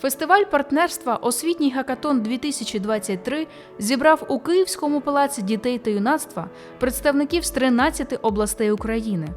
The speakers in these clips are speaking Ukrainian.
Фестиваль партнерства Освітній гакатон 2023 зібрав у Київському палаці дітей та юнацтва представників з 13 областей України.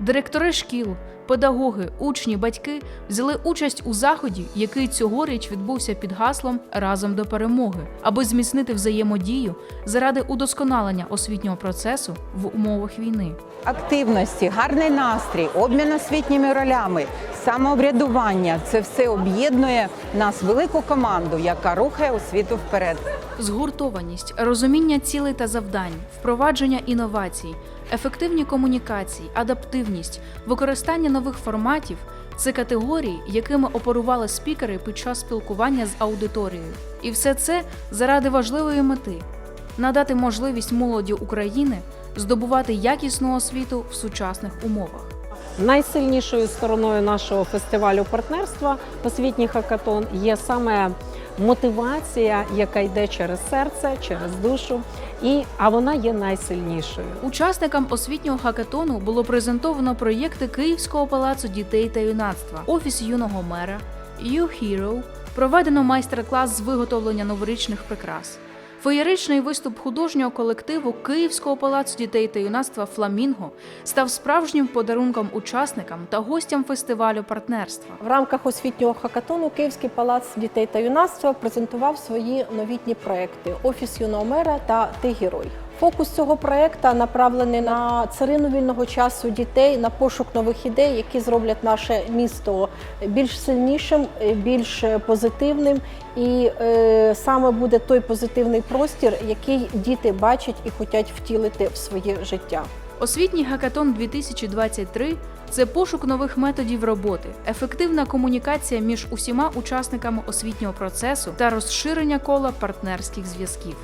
Директори шкіл, педагоги, учні, батьки взяли участь у заході, який цьогоріч відбувся під гаслом Разом до перемоги, аби зміцнити взаємодію заради удосконалення освітнього процесу в умовах війни. Активності, гарний настрій, обмін освітніми ролями, самоврядування це все об'єднує нас велику команду, яка рухає освіту вперед. Згуртованість, розуміння цілей та завдань, впровадження інновацій, ефективні комунікації, адаптивність, використання нових форматів це категорії, якими оперували спікери під час спілкування з аудиторією. І все це заради важливої мети надати можливість молоді України здобувати якісну освіту в сучасних умовах. Найсильнішою стороною нашого фестивалю партнерства освітній хакатон є саме мотивація, яка йде через серце, через душу, і а вона є найсильнішою. Учасникам освітнього хакатону було презентовано проєкти Київського палацу дітей та юнацтва, офіс юного мера, U-Hero, проведено майстер-клас з виготовлення новорічних прикрас. Феєричний виступ художнього колективу Київського палацу дітей та юнацтва Фламінго став справжнім подарунком учасникам та гостям фестивалю партнерства. В рамках освітнього хакатону Київський палац дітей та юнацтва презентував свої новітні проекти Офіс юного мера та Ти герой. Фокус цього проекту направлений на царину вільного часу дітей, на пошук нових ідей, які зроблять наше місто більш сильнішим, е, більш позитивним. І е, саме буде той позитивний простір, який діти бачать і хочуть втілити в своє життя. Освітній гакатон 2023 – це пошук нових методів роботи, ефективна комунікація між усіма учасниками освітнього процесу та розширення кола партнерських зв'язків.